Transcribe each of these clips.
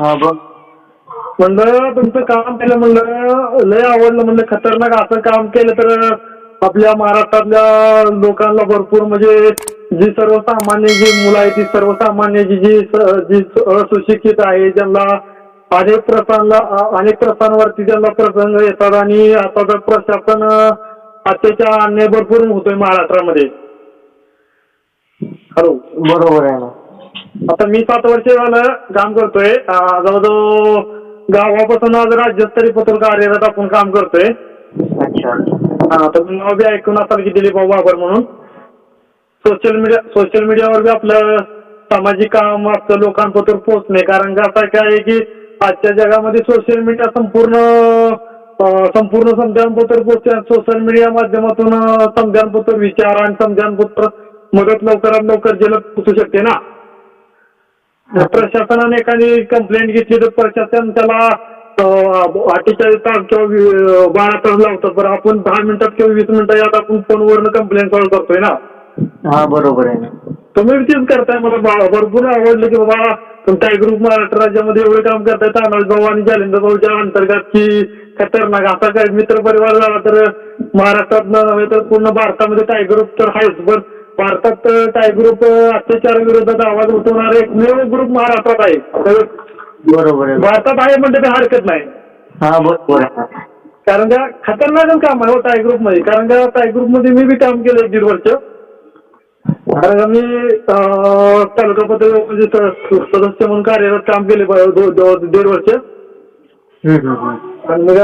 हा बघ. म्हणलं तुमचं काम केलं म्हणलं लय आवडलं म्हणलं खतरनाक असं काम केलं तर आपल्या महाराष्ट्रातल्या लोकांना भरपूर म्हणजे जी सर्वसामान्य जी मुलं आहेत ती सर्वसामान्य जी जी जी असुशिक्षित आहे ज्यांना अनेक प्रसंगला अनेक प्रसंगावरती ज्यांना प्रसंग येतात आणि आता तर प्रशासन अत्याचार अन्याय भरपूर होतोय महाराष्ट्रामध्ये. हॅलो. बरोबर आहे ना. आता मी सात वर्ष झालं काम करतोय. जवळजवळ गावापासून आज राज्यस्तरीय पत्र कार्यरत आपण काम करतोय. अच्छा. हा तर नाव बी ऐकून असाल की दिलीप भाऊ बाबर म्हणून. सोशल मीडिया सोशल मीडियावर बी आपलं सामाजिक काम असतं लोकांपत्र पोहोचणे. कारण का असं काय आहे की आजच्या जगामध्ये सोशल मीडिया संपूर्ण संपूर्ण संध्यानपत्र पोहोचते. सोशल मीडिया माध्यमातून अं, संध्यानपत्र विचार आणि संध्यानपत्र मदत लवकरात लवकर जलद पोहोचू शकते ना. प्रशासनाने एखादी कंप्लेंट घेतली तर प्रशासन त्याला अठ्ठेचाळीस तास किंवा बारा तास लावतात. बरं आपण दहा मिनिटात किंवा वीस मिनिटं यात आपण फोनवरनं कंप्लेंट सॉल्व्ह करतोय ना? हा बरोबर आहे ना. तुम्ही तेच करताय. मला भरपूर आवडलं की बाबा तुमच्या ग्रुप महाराष्ट्र राज्यामध्ये एवढे काम करताय तानाजी भाऊ आणि जालिंदर भाऊच्या अंतर्गत की खतरनाक. असा काय मित्र परिवार झाला तर महाराष्ट्रात नव्हे तर पूर्ण भारतामध्ये टाय ग्रुप तर आहेच पण भारतात टाय ग्रुप अत्याचार विरोधात आवाज उठवणारा एकमेव ग्रुप महाराष्ट्रात आहे. बरोबर आहे. भारतात आहे म्हणजे काही हरकत नाही. हा बरोबर आहे. ना कारण का खतरनाकच काम आहे हो टाय ग्रुपमध्ये कारण का टाय ग्रुपमध्ये मी बी काम केलं एक दीड वर्ष. कारण का मी अं, तालुका पत्र म्हणजे स- सदस्य म्हणून कार्यरत काम केले ब- दो- दो- दीड वर्ष. हम्म, हम्म, हम्म. आणि मग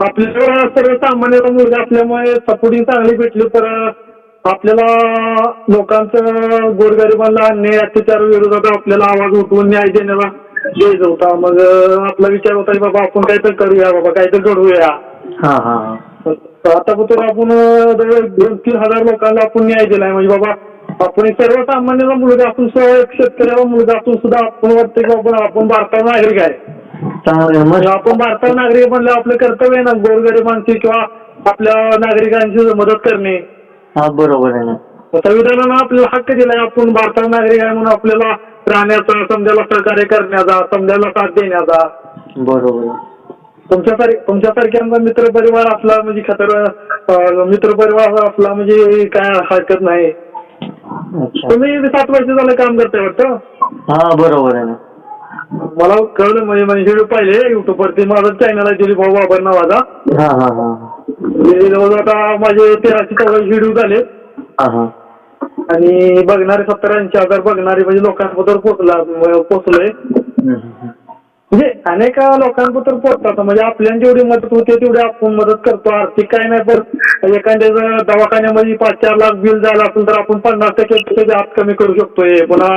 आपल्याला सर्वसामान्य मुलगा असल्यामुळे सपोर्टिंग चांगली भेटली तर आपल्याला लोकांचं गोरगरिबांना अन्याय अत्याचार विरोधात आपल्याला आवाज उठवून न्याय देण्याला द्यायचा होता मग आपला विचार होता की बाबा आपण काहीतरी करूया बाबा काहीतरी घडवूया. तर आता पण आपण दोन तीन हजार लोकांना आपण न्याय दिलाय. म्हणजे बाबा आपण सर्वसामान्य मुलगा असून शेतकऱ्याला मुलगा असून सुद्धा आपण वाटतं की बाबा आपण भारताचा नागरिक आहे. म्हणजे आपण भारताचा नागरिक म्हणलं आपलं कर्तव्य आहे ना गोरगरिबांची किंवा आपल्या नागरिकांची मदत करणे. हा बरोबर आहे ना. संविधानानं आपल्याला हक्क दिलाय आपण भारताचा नागरिक आहे म्हणून आपल्याला राहण्याचा समजायला सहकार्य करण्याचा समजायला साथ देण्याचा. बरोबर आहे. तुमच्यासारखे तुमच्यासारख्यांचा मित्र परिवार असला म्हणजे खतर मित्र परिवार असला म्हणजे काय हरकत नाही. अच्छा. तुम्ही सात वर्ष झालं काम करताय वाटतं? हा बरोबर आहे ना. मला कळलं म्हणजे म्हणजे पाहिले युट्यूब वरती. माझा चॅनल आहे दिलीप भाऊ बाबर नावाचा. हा हा हा. ते जवळजवळ आता माझे तेराशे चौदाशे व्हिडिओ झाले. हा हा. आणि बघणारे सत्तर ऐंशी हजार बघणारे म्हणजे लोकांबद्दल पोचला पोचलोय. म्हणजे अनेक लोकांबद्दल पोचतात म्हणजे आपल्याला जेवढी मदत होते तेवढी आपण मदत करतो. आर्थिक काय नाही पण एखाद्या दवाखान्यामध्ये पाच चार लाख बिल झालं असेल तर आपण पन्नास टक्के त्याचे हात कमी करू शकतोय. पुन्हा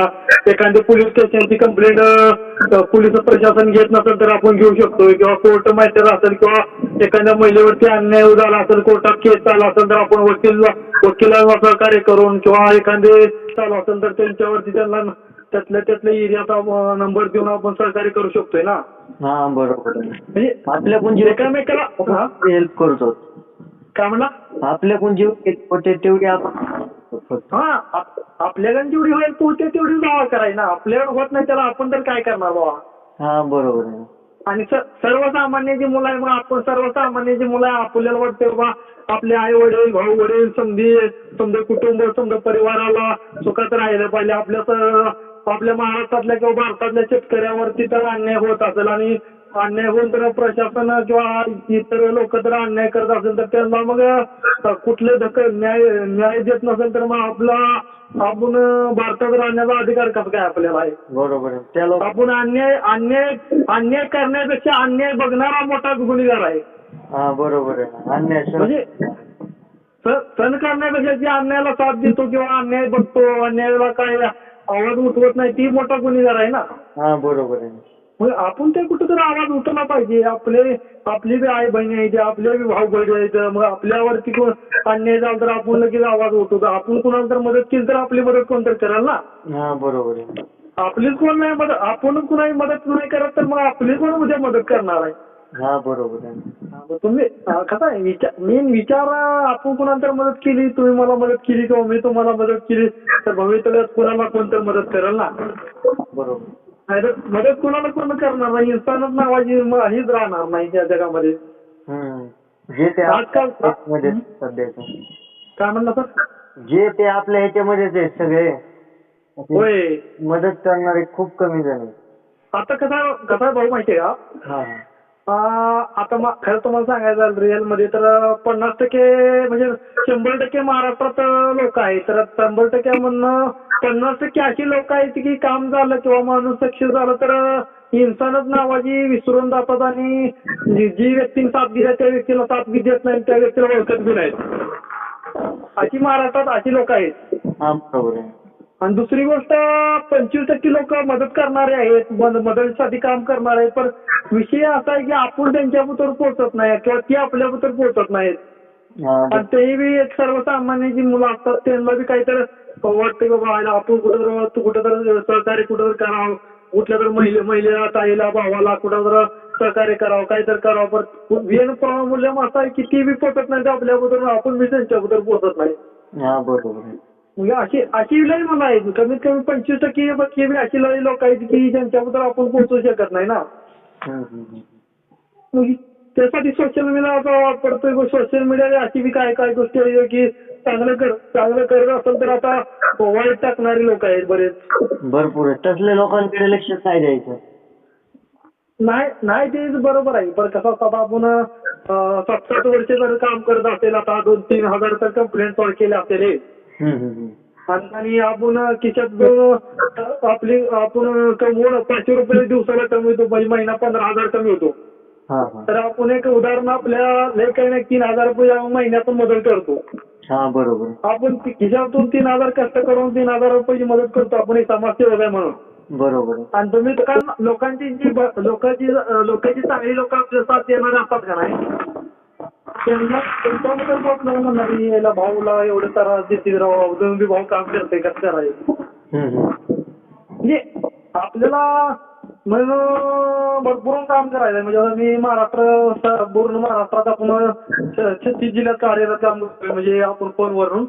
एखादी पोलीस स्टेशनची कंप्लेंट पोलीस प्रशासन घेत नसेल तर आपण घेऊ शकतोय. किंवा कोर्ट माहिती असेल किंवा एखाद्या महिलेवरती अन्याय झाला असेल कोर्टात केस चालला असेल तर आपण वकील वकिलांना सहकार्य करून किंवा एखादे चालू असेल तर त्यांच्यावरती त्यांना त्यातल्या त्यातल्या एरियाचा नंबर देऊन आपण सहकार्य करू शकतोय ना? हा बरोबर आहे. म्हणजे आपल्या कोण जीव एकामेकाला हा? हेल्प करतो काय म्हणला? आपल्या कोण जीव होते तेवढी आपण हा आप- आपल्याकडे जेवढी होईल तेवढी करायची ना. आपल्याकडे होत नाही त्याला आपण तर काय करणार बाबा? हा बरोबर आहे. आणि स- सर्वसामान्य जी मुलं आहे मग आपण सर्वसामान्य जी मुलं आहे आपल्याला वाटतं बाबा आपले आई वडील भाऊ वडील समधी समजा कुटुंब समजा परिवाराला सुखात राहिलं पाहिजे. आपल्या स- आपल्या महाराष्ट्रातल्या किंवा भारतातल्या शेतकऱ्यावरती तर अन्याय होत असेल आणि अन्याय होऊन तर प्रशासन किंवा इतर लोक तर अन्याय करत असेल तर त्यांना मग कुठले धक न्याय न्याय देत नसेल तर मग आपला आपण भारतात राहण्याचा अधिकार कसा काय आपल्याला आहे? बरोबर आहे. आपण अन्याय अन्याय अन्याय करण्यापेक्षा अन्याय बघणारा मोठा गुन्हेगार आहे. हा बरोबर आहे. अन्याय सर- म्हणजे स- सण करण्यापेक्षा जे अन्यायाला साथ देतो किंवा अन्याय बघतो अन्यायाला काय आवाज उठवत नाही ती मोठा गुन्हेगार आहे ना. हा बरोबर आहे. मग आपण ते कुठेतरी आवाज उठवला पाहिजे. आपले आपली बी आई बहिणी आहेत आपले बी भाऊ बहिणी आहेत मग आपल्यावरती कोण अन्याय झाला तर आपण लगेच आवाज उठवतो. आपण कुणाला तर मदत केली तर आपली मदत कोणतरी करेल ना. हा बरोबर आहे. आपलीच कोण नाही मदत आपण कुणाही मदत नाही करत तर मग आपली कोण उद्या मदत करणार आहे? हा बरोबर आहे. तुम्ही कसं आहे विचार मेन विचार आपण कुणाला तर मदत केली तुम्ही मला मदत केली किंवा मी तुम्हाला मदत केली तर भविष्यात कुणाला कोणतर मदत करेल ना? बरोबर. नाहीतर मदत कोणाला कोण करणार नाही इन्सानच नावाची हीच राहणार नाही त्या जगामध्ये. हम्म. जे ते आजकाल- काय म्हणलं सर? जे ते आपल्या ह्याच्यामध्येच आहेत सगळे. होय. मदत करणारे खूप कमी जण. आता कसा कसा भाऊ माहितीये का? हा. आता खरं तुम्हाला सांगायचं झालं रिअलमध्ये तर पन्नास टक्के म्हणजे शंभर टक्के महाराष्ट्रात लोक आहेत. तर शंभर टक्के पन्नास टक्के अशी लोक आहेत की काम झालं किंवा माणूस सक्षम झालं तर इन्सानच नावाची विसरून जातात आणि जी व्यक्तीने साथ दिल्या त्या व्यक्तीला साथ बी देत नाही त्या व्यक्तीला ओळखत बी नाहीत. अशी महाराष्ट्रात अशी लोक आहेत. बरोबर आहे. आणि दुसरी गोष्ट पंचवीस टक्के लोक मदत करणारे आहेत मद- मदतीसाठी काम करणारे आहेत. पण विषय असा आहे की आपण त्यांच्याबद्दल पोहोचत नाही किंवा ते आपल्याबद्दल पोहोचत नाहीत. आणि तेही बी एक सर्वसामान्य जी मुलं असतात त्यांना बी काहीतरी वाटतं की बाबा आपण कुठं तू कुठं तर सहकार्य कुठं तर करावं. कुठल्या तर महिले महिलेला ताईला भावाला कुठं सहकार्य करावं काहीतरी करावं. पण वेन प्रमूल्य असं आहे की ती बी पोचत नाही आपल्याबद्दल आपण बी त्यांच्याबद्दल पोचत नाही. बरोबर अशी अशी लई मला आहे. कमीत कमी पंचवीस टक्के बी अशी लई लोक आहेत की ज्यांच्याबद्दल आपण पोहोचू शकत नाही ना. मग त्यासाठी सोशल मीडियाचा वापरतोय सोशल मीडिया अशी बी काय काय गोष्टी आहे की चांगलं कर चांगलं करत असेल तर आता वाईट टाकणारे लोक आहेत बरेच. भरपूर आहे तसल्या लोकांकडे लक्ष नाही द्यायचं? नाही नाही ते बरोबर आहे. पण कसं असतं आता आपण सात सात वर्ष जर काम करत असेल आता दोन तीन हजार तर कंप्लेंट सॉल्व केले असेल हे. आणि आपण खिशात आपली आपण कमवून पाचशे रुपये दिवसाला कमवतो म्हणजे महिना पंधरा हजार कमी होतो हा हा. तर आपण एक उदाहरण आपल्या लय काही नाही तीन हजार रुपये महिन्यातून मदत करतो. हा बरोबर. आपण खिशातून तीन हजार कष्ट करून तीन हजार रुपयाची मदत करतो आपण एक समाजसेवक आहे म्हणून. बरोबर आणि तुम्ही लोकांची जी लोकांची लोकांची चांगली लोक आपल्या साथ देणारे असतात का नाही? त्यांना त्यांच्याबद्दल आपल्याला म्हणणार याला भाऊला एवढं त्रास देते राव भाऊ काम करते का करायचं म्हणजे आपल्याला म्हणजे भरपूर काम करायचं म्हणजे आता मी महाराष्ट्र पूर्ण महाराष्ट्रात आपण छत्तीस जिल्ह्यात कार्यरत काम करतोय म्हणजे आपण फोनवरून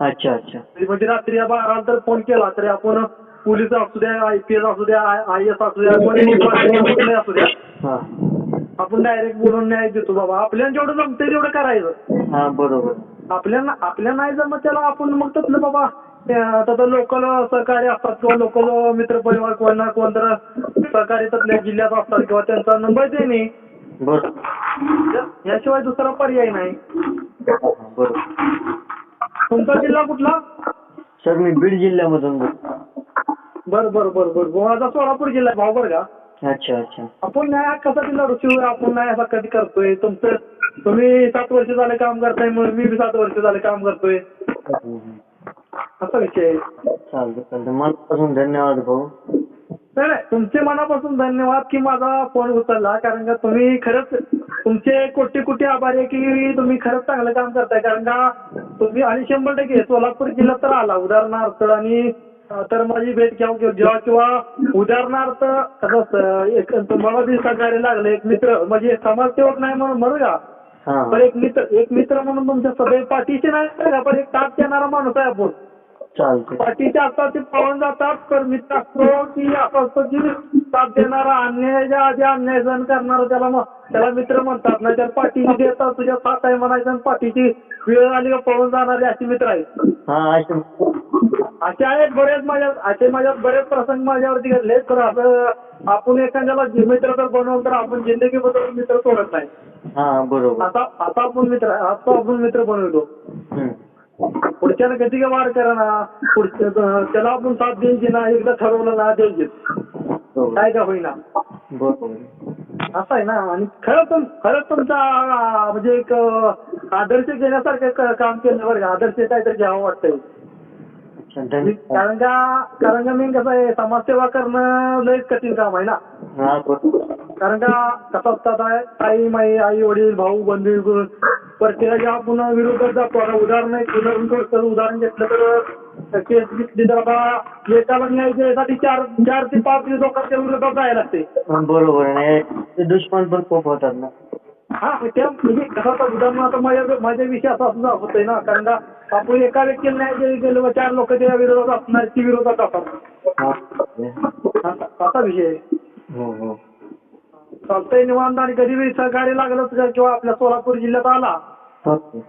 अच्छा अच्छा म्हणजे रात्री बारा तर फोन केला तरी आपण पोलीस असू द्या आय पी एस असू द्या आय एस असू द्या कोणी असू द्या आपण डायरेक्ट बोलून न्याय देतो बाबा. आपल्याला जेवढं जमतंय तेवढं करायचं. हा बरोबर. आपल्याला आपल्या नाही जमत त्याला आपण मग तसलं बाबा आता लोकल सहकारी असतात किंवा लोकल मित्रपरिवार कोण ना कोण तर सहकारी त्यातल्या जिल्ह्यात असतात किंवा त्यांचा नंबर देणे. याशिवाय दुसरा पर्याय नाही. बरोबर. तुमचा जिल्हा कुठला? सर मी बीड जिल्ह्यामधून बोलतो बरं बरं बरं बरं. माझा सोलापूर जिल्हा भाऊ बरं का? अच्छा अच्छा. आपण न्याय कसा लढू शिवाय आपण न्याय असा कधी करतोय? तुमचं तुम्ही सात वर्ष झाले काम करताय म्हणून मी बी सात वर्ष झाले काम करतोय. असा विषय आहे. चालतं चालतं मनापासून धन्यवाद भाऊ. नाही नाही. तुमचे मनापासून धन्यवाद की माझा फोन उचलला कारण का तुम्ही खरंच तुमचे कोटी कोटी आभारी आहे की तुम्ही खरंच चांगलं काम करताय. कारण का तुम्ही आणि शंभर टक्के सोलापूर जिल्हा तर आला उदाहरणार्थ. आणि तर माझी भेट किंवा जेव्हा किंवा उदाहरणार्थ एक तुम्हाला बी सहकार्य लागलं एक मित्र म्हणजे समाजसेवक नाही म्हणून म्हणू का हा. पण एक मित्र एक मित्र म्हणून तुमच्या सदैव पाठीशी नाही पण एक ताप देणारा माणूस आहे आपण. चालतंय. पाठीचे असतात ते पळून जातात तर मित्र असतो की की साथ देणारा अन्यायाच्या आधी अन्याय सहन करणारा त्याला त्याला मित्र म्हणतात. नाही तर पाठीशी देतात तुझ्या साथ आहे म्हणायचं आणि पाठीची वेळ आली का पळून जाणारे असे मित्र आहेत. हा असे आहेत बरेच माझ्या असे माझ्या बरेच प्रसंग माझ्यावरती घडले तर असं आपण एखाद्याला मित्र तर बनवून तर आपण जिंदगी बद्दल मित्र सोडत नाही. बरोबर. आता आता आपण मित्र आता आपण मित्र बनवतो. कधी का वाढ करा ना? पुढच्या त्याला आपण साथ द्यायची ना एकदा ठरवलं ना द्यायची बरोबर काय का होईना. असं आहे ना? आणि खरं तुम खरंच तुमचा म्हणजे एक आदर्श घेण्यासारखं काम केलं बरं का? आदर्श काहीतरी घ्यावं वाटतंय. कारण का कारण का मेन कसं आहे समाजसेवा करणं लयच कठीण काम आहे ना? हा बरोबर. कारण का कसं असतात आहे, आई माई आई वडील भाऊ बंधू प्रत्येकाच्या आपण विरोधात जातो आता उदाहरण एक उदाहरण करतो उदाहरण घेतलं तर केस घेतली तर आता एकाला न्याय द्यायसाठी चार चार ते पाच लोकांच्या विरोधात जायला लागते. बरोबर आहे नाही, ते दुश्मन पण खूप होतात ना. हा त्या म्हणजे कसं उदाहरण आता माझ्या माझ्या विषय असा असं होतंय ना कारण का आपण एका व्यक्तीला न्याय द्यायला गेलो चार लोक त्या विरोधात असणार ती विरोधात हा. असा विषय आहे. हो हो. चालतंय निवांत आणि कधी बी सहकार्य लागलं तर किंवा आपल्या सोलापूर जिल्ह्यात आला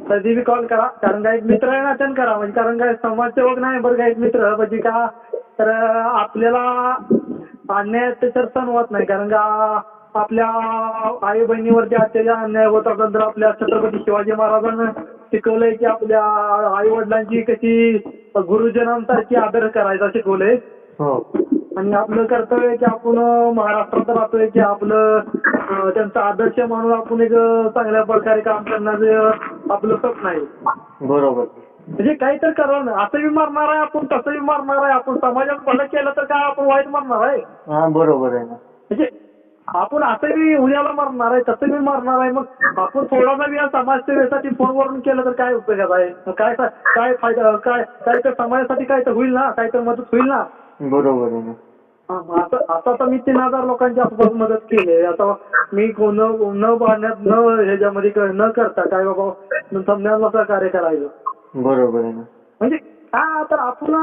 कधी बी कॉल करा. कारण का एक मित्र आहे ना त्यानं करा. म्हणजे कारण काय समाजसेवक नाही बरं का एक मित्र. म्हणजे का तर आपल्याला अन्याय तर सण होत नाही. कारण का आपल्या आई बहिणीवरती अत्याचार अन्याय होत असेल तर आपल्या छत्रपती शिवाजी महाराजांना शिकवलंय की आपल्या आई वडिलांची कशी गुरुजनांसारखी आदर करायचा शिकवलंय. हो. आणि आपलं कर्तव्य आहे की आपण महाराष्ट्रात राहतोय की आपलं त्यांचा आदर्श म्हणून आपण एक चांगल्या प्रकारे काम करण्याचं आपलं स्वप्न आहे. बरोबर. म्हणजे काहीतरी करावं ना. असं बी मारणार आहे आपण तसं बी मारणार आहे. आपण समाजात भलं केलं तर काय आपण वाईट मारणार आहे? हा बरोबर आहे ना. म्हणजे आपण असं बी उद्याला मारणार आहे तसं बी मारणार आहे मग आपण थोडासा बी या समाजसेवेसाठी फोनवरून केलं तर काय उपयोगात आहे काय काय फायदा काय काय तर समाजासाठी काय तर होईल ना काय तर मदत होईल ना? बरोबर आहे ना. मग आता आता तर मी तीन हजार लोकांच्या आसपास मदत केली आहे. आता मी कोण न बांधण्यात न ह्याच्यामध्ये न करता काय बाबा समजायला सहकार्य करायचं. बरोबर आहे ना. म्हणजे काय तर आपण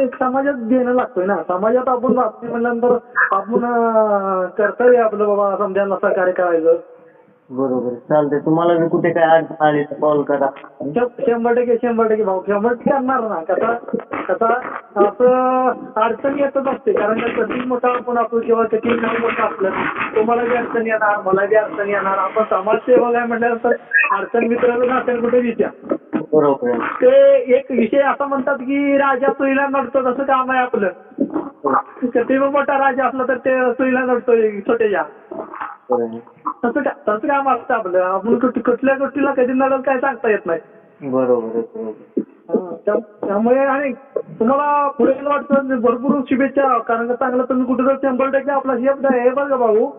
एक समाजात देणं लागतोय ना. समाजात आपण राहतोय म्हणल्यानंतर आपण कर्तव्य आपलं बाबा समजायला सहकार्य करायचं. बरोबर. चालतंय. तुम्हाला बी कुठे काय अडचण आली तर कॉल करा. शं- शंभर टक्के शंभर टक्के भाऊ. शंभर टक्के करणार ना. कसा कसा असं अडचण येतच असते. कारण का कधी मोठा आपण असो किंवा किती नाही मोठं असलं तुम्हाला बी अडचण येणार मला बी अडचण येणार. आपण समाजसेवक आहे म्हटल्यानंतर अडचण मित्राला असेल कुठे विचार बरोबर. ते एक विषय असा म्हणतात की राजा सुईला नडतो तसं काम आहे आपलं. बी मोठा राजा असला तर ते सुईला नडतोय छोट्याच्या. तसं तसं काम असतं आपलं. आपण कुठ- कुठल्या गोष्टीला कधी नडल काय सांगता येत नाही. बरोबर त्यामुळे आणि तुम्हाला पुढे वाटतं भरपूर शुभेच्छा. कारण चांगलं तुम्ही कुठे शंभर टक्के आपला हे बघा भाऊ.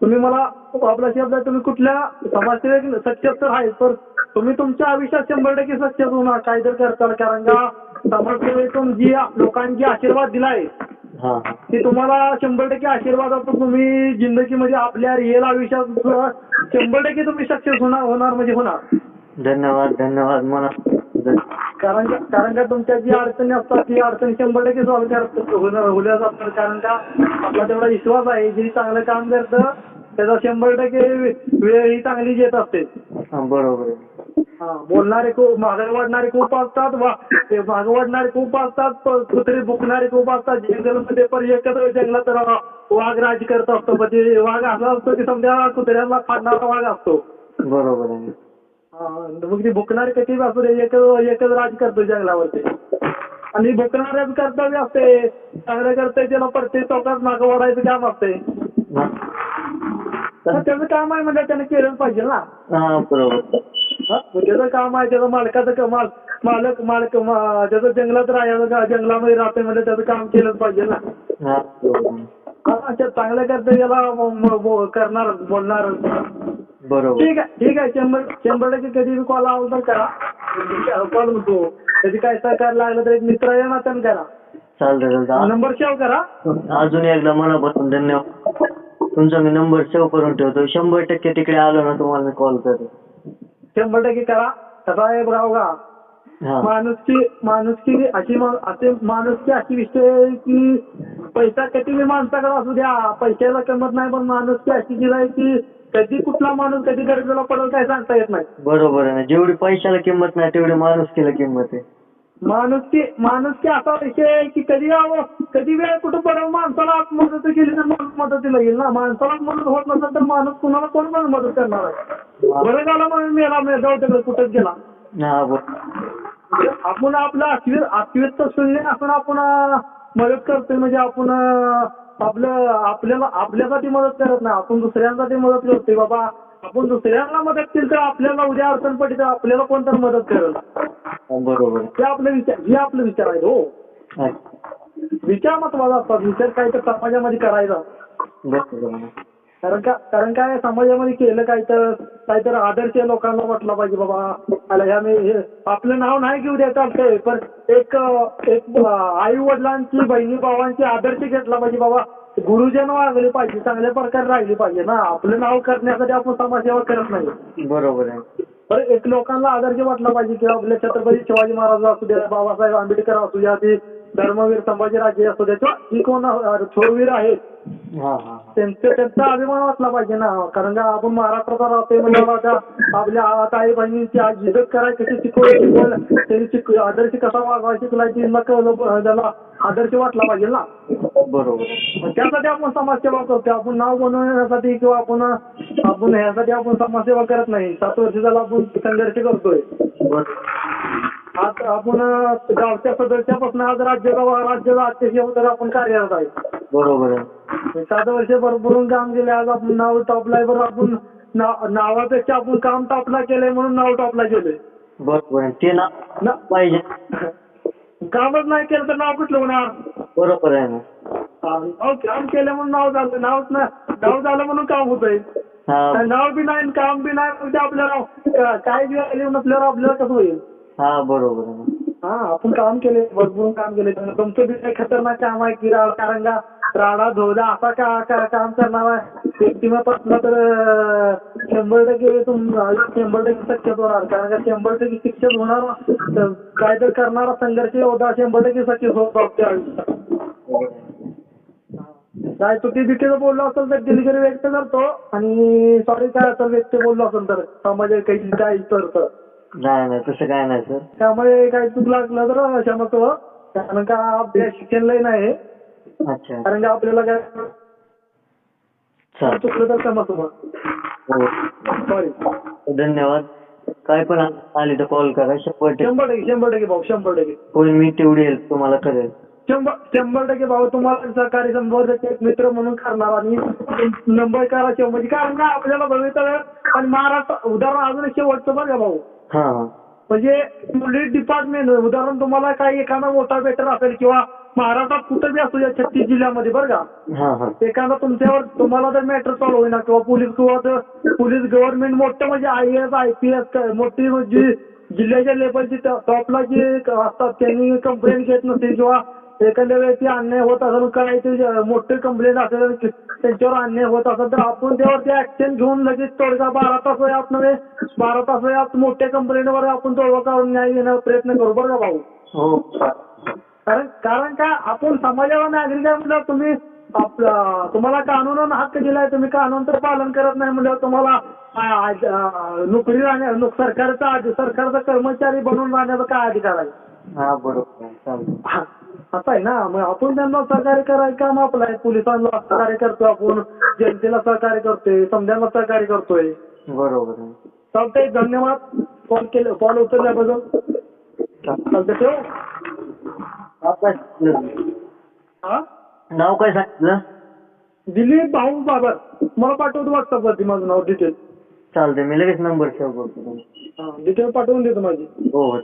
तुम्ही मला आपला शब्द तुम्ही कुठल्या समाजसेवेक सक्सेस तर आहे तर तुम्ही तुमच्या आयुष्यात शंभर टक्के सक्सेस होणार काहीतरी करताल कारण का समाजसेवेतून जी लोकांची आशीर्वाद दिलाय ते तुम्हाला शंभर टक्के आशीर्वादातून तुम्ही जिंदगीमध्ये आपल्या रिअल आयुष्यात शंभर टक्के तुम्ही सक्सेस होणार होणार म्हणजे होणार. धन्यवाद धन्यवाद. मला कारण का कारण का तुमच्या जी अडचणी असतात ती अडचणी शंभर टक्के सॉल्व्ह करत होणार होल्या जातात कारण का आपला तेवढा विश्वास आहे. जे चांगलं काम करतं त्याचा शंभर टक्के वेळ ही चांगली येत असते. बरोबर. हा बोलणारे खूप मागे वाढणारे खूप असतात. मागे वाढणारे खूप असतात. कुत्रे बुकणारे खूप असतात. जंगलमध्ये पण एकत्र जंगलात वाघ राज करत असतो. ते वाघ असा असतो की समजा कुत्र्यांना फाडणारा वाघ असतो. बरोबर आहे. मग ती भुकणारे कधी असू दे एकच एकच राज करतो जंगलावरती. आणि भुकणाऱ्याच कर्तव्य असते चांगलं करतंय त्याला प्रत्येक चौकात मागं वाढायचं काम असते. त्याचं काम आहे म्हणजे त्याने केलंच पाहिजे ना. त्याचं काम आहे त्याचं मालकाचं माल मालक मालक त्याचं जंगलात राहायचं का जंगलामध्ये राहते म्हणजे त्याचं काम केलंच पाहिजे ना. हा बरोबर. आहे. त्या चांगल्या कर्तव्याला म- म- बो- करणार बोलणार. बरोबर. ठीक आहे ठीक आहे शंभर शंभर टक्के कधी कॉल आला तर करा. कॉल म्हणतो. कधी काय सहकार लागलं तर एक मित्र आहे ना त्यांना करा. चालतंय चालतंय. नंबर सेव्ह करा. अजून एकदा मनापासून धन्यवाद. तुमचा मी नंबर सेव्ह करून ठेवतो. शंभर टक्के तिकडे आलो ना तुम्हाला मी कॉल करेन शंभर टक्के करा. कसा आहे राव का? हा. माणुसकी माणुसकी अशी मा- असे माणुसकी अशी विषय आहे की पैसा किती माणसाकडे असू द्या. पैशाला किंमत नाही पण माणुसकी अशी जी आहे की कधी कुठला माणूस कधी गरजेला पडेल काय सांगता येत नाही. बरोबर आहे ना. जेवढी पैशाला किंमत नाही तेवढी माणुसकीला किंमत आहे. माणुसकी माणुसकी असा विषय आहे की कधी यावं कधी वेळ कुठं पडेल माणसाला मदत केली तर माणूस मदतीला येईल ना. माणसाला मदत होत नसेल तर माणूस कुणाला कोण पण मदत करणार आहे. बरं झालं म्हणून मेला मे जाऊ कुठंच गेला. हा आपण आपलं अस्मित अस्मित शून्य असून आपण मदत करतोय म्हणजे आपण आपलं आपल्याला आपल्यासाठी मदत करत नाही आपण दुसऱ्यांसाठी मदत करतोय. बाबा आपण दुसऱ्यांना मदत केली तर आपल्याला उद्या अडचण पडली तर आपल्याला कोणतरी मदत करेल? बरोबर. हे आपलं विचार हे आपलं विचार आहे हो. विचार महत्त्वाचा असतात. विचार काय तर समाजामध्ये करायचा. कारण का कारण काय समाजामध्ये केलं काय तर काहीतरी आदर्श लोकांना वाटला पाहिजे बाबा. आला ह्या मी हे- आपलं नाव नाही घेऊ द्या चालतंय पण एक एक आई वडिलांची बहिणी भावांची आदर्श घेतला पाहिजे बाबा. गुरुजन वागले पाहिजे चांगल्या प्रकारे राहिले पाहिजे ना. आपलं नाव करण्यासाठी आपण समाजसेवा करत नाही. बरोबर आहे. तर एक लोकांना आदर्श वाटला पाहिजे की आपल्या छत्रपती शिवाजी महाराज असू द्या बाबासाहेब आंबेडकर असू द्या धर्मवीर संभाजीराजे असू दे किंवा जी कोण थोरवीर आहेत हा हा हा. त्यांचे त्यांचा अभिमान वाटला पाहिजे ना कारण का आपण महाराष्ट्राचा राहतोय म्हणजे त्या आपल्या आई बहिणींची आज इज्जत करायची कशी शिकवली शिकवलं त्यांनी शिक आदर्श कसा वागवायचा शिकलायची न कळलं त्याला आदर्श वाटला पाहिजे ना. बरोबर. त्यासाठी आपण समाजसेवा करतो आपण नाव बनवण्यासाठी किंवा आपण आपण ह्यासाठी आपण समाजसेवा करत नाही सात वर्ष झाला आपण संघर्ष करतोय. आज आपण गावच्या सदस्यापासून आज राज्य राज्याचा अध्यक्ष आपण कार्यरत आहे. बरोबर आहे. सात वर्ष भरभरून काम केले आज आपण नाव टॉपला बरं आपण नाव- नावापेक्षा आपण काम टॉपला केलंय म्हणून नाव टॉपला गेलोय बरोबर आहे. ते ना. पाहिजे. कामच नाही केलं तर नाव कुठलं होणार? बरोबर आहे ना. नाव काम केलं म्हणून नाव झालं नावच ना नाव झालं म्हणून काम होतंय. हा. नाव बी नाही काम बी नाही म्हणजे आपल्याला काय बी आले नसल्यावर आपल्याला कसं होईल? हा बरोबर आहे ना. हा आपण काम केले भरपूर काम केले. तुमचं बी काही खतरनाक काम आहे की रा- कारण का राडा धोदा असा का का- काम करणार आहे? व्यक्तिमत्व तर अं, शंभर टक्के तुम शंभर टक्के सक्षम होणार. कारण का शंभर टक्के शिक्षण होणार तर काय तर करणारा संघर्ष होता शंभर टक्के सक्षम होतो आपल्या आयुष्यात. बरोबर आहे. काय चुकी बिकीचं बोललो असेल तर दिलगिरी व्यक्त करतो. आणि सॉरी काय असेल व्यक्त बोललो असेल तर समाजात काही काय तर तर. नाही नाही तसं काय नाही सर. त्यामुळे काही चूक लागलं तर क्षमस्व कारण का आपल्या शिक्षण लय नाही. अच्छा. कारण का आपल्याला काय चुकलं तर क्षमस्व हो. सॉरी धन्यवाद. काय पण आली तर कॉल करा. शंभर टक्के. शंभर टक्के शंभर टक्के भाऊ शंभर टक्के. होईल मी तेवढी हेल्प तुम्हाला करेल. शंभर शंभर टक्के भाऊ तुम्हाला सहकारी शंभर टक्के एक मित्र म्हणून करणार आणि नंबर करा म्हणजे कारण का आपल्याला भवितव्य आणि महाराष्ट्र उदाहरण अजून एक शेवटचं बघा भाऊ? हा. म्हणजे पोलीस डिपार्टमेंट उदाहरण तुम्हाला काही एखादा मोठा बेटर असेल किंवा महाराष्ट्रात कुठं बी असू द्या छत्तीस जिल्ह्यामध्ये बरं का? हा हा. एखादा तुमच्यावर तुम्हाला जर मॅटर सॉल्व्ह होईना किंवा पोलीस किंवा जर पोलीस गव्हर्नमेंट मोठं म्हणजे I S I P S मोठी जी जिल्ह्याच्या लेवलची टॉपला जी असतात त्यांनी कंप्लेंट घेत नसतील किंवा एखाद्या व्यक्ती अन्याय होत असेल काय मोठे कंप्लेंट असेल त्यांच्यावर अन्याय होत असेल तर आपण त्यावरती ऍक्शन घेऊन लगेच तोडगा बारा तास वयात नव्हे बारा तास वयात मोठ्या कंप्लेंटवर आपण तोडगा काढून न्याय देण्याचा प्रयत्न करू बरं का भाऊ? हो कारण कारण का आपण समाजाला नागरिक आहे म्हणल्यावर तुम्ही आपला तुम्हाला कानून हक्क दिलाय तुम्ही कानून तर पालन करत नाही म्हणल्यावर तुम्हाला नोकरी राहण्या सरकारचा सरकारचा कर्मचारी बनून राहण्याचा काय अधिकार आहे? हा बरोबर असं आहे ना. मग आपण त्यांना सहकार्य करायचं काम आपलं आहे. पोलिसांना सहकार्य करतोय आपण. जनतेला सहकार्य करतोय. समजांना सहकार्य करतोय. बरोबर आहे. चालतंय. धन्यवाद. कॉल. केलं कॉल उचलल्याबद्दल चालतं ठेव? नाव काय सांगितलं? हा? नाव काय सांगितलं? दिलीप भाऊ बाबर. मला पाठवतो व्हॉट्सअपवरती माझं नाव डिटेल चालतंय. मी लगेच नंबर सेव्ह करतो तुमचा. डिटेल पाठवून देतो माझी. हो हो.